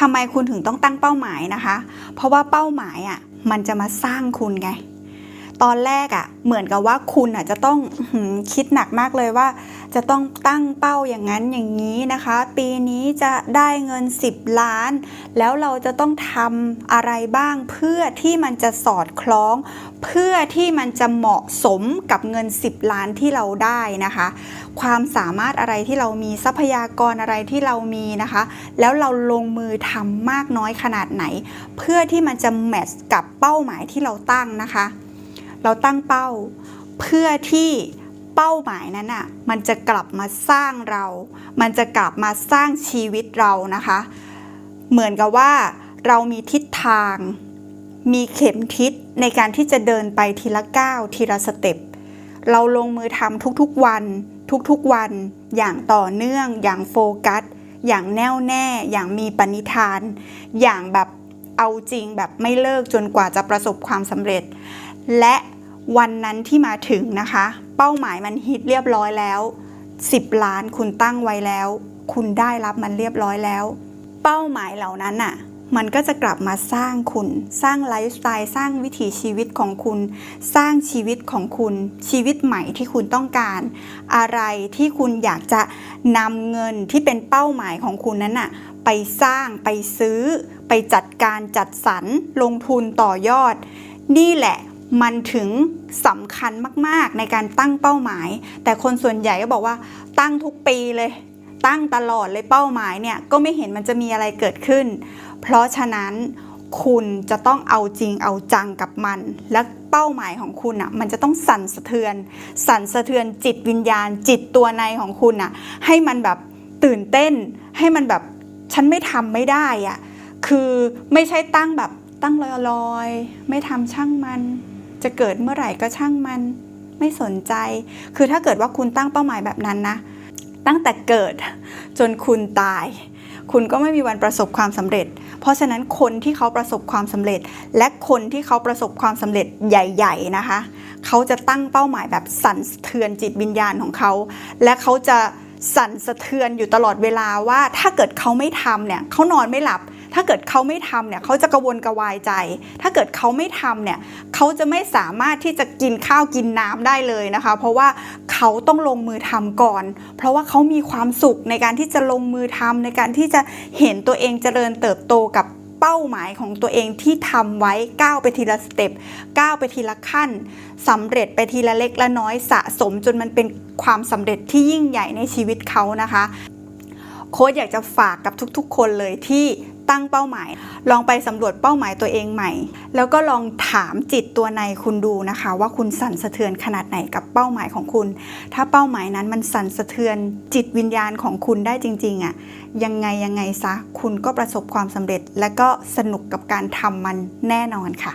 ทำไมคุณถึงต้องตั้งเป้าหมายนะคะ เพราะว่าเป้าหมายอะมันจะมาสร้างคุณไง ตอนแรกอะ่ะเหมือนกับว่าคุณอะจะต้องอคิดหนักมากเลยว่า จะต้องตั้งเป้าอย่างนั้นอย่างนี้นะคะ ปีนี้จะได้เงิน 10 ล้าน แล้วเราจะต้องทำอะไรบ้างเพื่อที่มันจะสอดคล้อง เพื่อที่มันจะเหมาะสมกับเงิน 10 ล้านที่เราได้นะคะ ความสามารถอะไรที่เรามีทรัพยากรอะไรที่เรามีนะคะ แล้วเราลงมือทำมากน้อยขนาดไหน เพื่อที่มันจะแมทช์กับเป้าหมายที่เราตั้งนะคะ เราตั้งเป้า เพื่อที่เป้าหมายนั้นอะมันจะกลับมาสร้างเรา มันจะกลับมาสร้างชีวิตเรานะคะ เหมือนกับว่าเรามีทิศทาง มีเข็มทิศในการที่จะเดินไปทีละก้าวทีละสเต็ปเราลงมือทำทุกๆวัน ทุกๆวัน อย่างต่อเนื่อง อย่างโฟกัส อย่างแน่วแน่ อย่างมีปณิธาน อย่างแบบเอาจริงแบบไม่เลิกจนกว่าจะประสบความสำเร็จ และ วันนั้นที่มาถึงนะคะ เป้าหมายมันฮิตเรียบร้อยแล้ว 10 ล้านคุณตั้งไว้แล้ว คุณได้รับมันเรียบร้อยแล้ว เป้าหมายเหล่านั้นน่ะมันก็จะกลับมาสร้างคุณ สร้างไลฟ์สไตล์สร้างวิถีชีวิตของคุณ สร้างชีวิตของคุณ ชีวิตใหม่ที่คุณต้องการ อะไรที่คุณอยากจะนำเงินที่เป็นเป้าหมายของคุณนั้นน่ะไปสร้างไปซื้อ ไปจัดการจัดสรรลงทุนต่อยอด นี่แหละ มันถึงสำคัญมากๆในการตั้งเป้าหมาย แต่คนส่วนใหญ่ก็บอกว่าตั้งทุกปีเลย ตั้งตลอดเลยเป้าหมายเนี่ยก็ไม่เห็นมันจะมีอะไรเกิดขึ้น เพราะฉะนั้นคุณจะต้องเอาจริงเอาจังกับมัน และเป้าหมายของคุณอะมันจะต้องสั่นสะเทือน สั่นสะเทือนจิตวิญญาณ จิตตัวในของคุณอะให้มันแบบตื่นเต้น ให้มันแบบฉันไม่ทำไม่ได้อะคือไม่ใช่ตั้งแบบตั้งลอยๆ ไม่ทำช่างมัน จะเกิดเมื่อไหร่ก็ช่างมันไม่สนใจ คือถ้าเกิดว่าคุณตั้งเป้าหมายแบบนั้นนะ ตั้งแต่เกิดจนคุณตาย คุณก็ไม่มีวันประสบความสำเร็จ เพราะฉะนั้นคนที่เขาประสบความสำเร็จ และคนที่เขาประสบความสำเร็จใหญ่ ๆนะคะ เขาจะตั้งเป้าหมายแบบสั่นสะเทือนจิตวิญญาณของเขา และเขาจะสั่นสะเทือนอยู่ตลอดเวลาว่าถ้าเกิดเขาไม่ทำเนี่ยเขานอนไม่หลับ ถ้าเกิดเขาไม่ทำเนี่ยเขาจะกระวนกระวายใจ ถ้าเกิดเขาไม่ทำเนี่ยเขาจะไม่สามารถที่จะกินข้าวกินน้ำได้เลยนะคะ เพราะว่าเขาต้องลงมือทำก่อน เพราะว่าเขามีความสุขในการที่จะลงมือทำในการที่จะเห็นตัวเองเจริญเติบโตกับเป้าหมายของตัวเองที่ทำไว้ก้าวไปทีละสเต็ปก้าวไปทีละขั้นสำเร็จไปทีละเล็กละน้อยสะสมจนมันเป็นความสำเร็จที่ยิ่งใหญ่ในชีวิตเขานะคะ โค้ชอยากจะฝากกับทุกๆ คนเลยที่ ตั้งเป้าหมาย ลองไปสำรวจเป้าหมายตัวเองใหม่ แล้วก็ลองถามจิตตัวในคุณดูนะคะ ว่าคุณสั่นสะเทือนขนาดไหนกับเป้าหมายของคุณ ถ้าเป้าหมายนั้นมันสั่นสะเทือนจิตวิญญาณของคุณได้จริงๆอะ่ะยังไงยังไงซะคุณก็ประสบความสำเร็จ และก็สนุกกับการทำมันแน่นอนค่ะ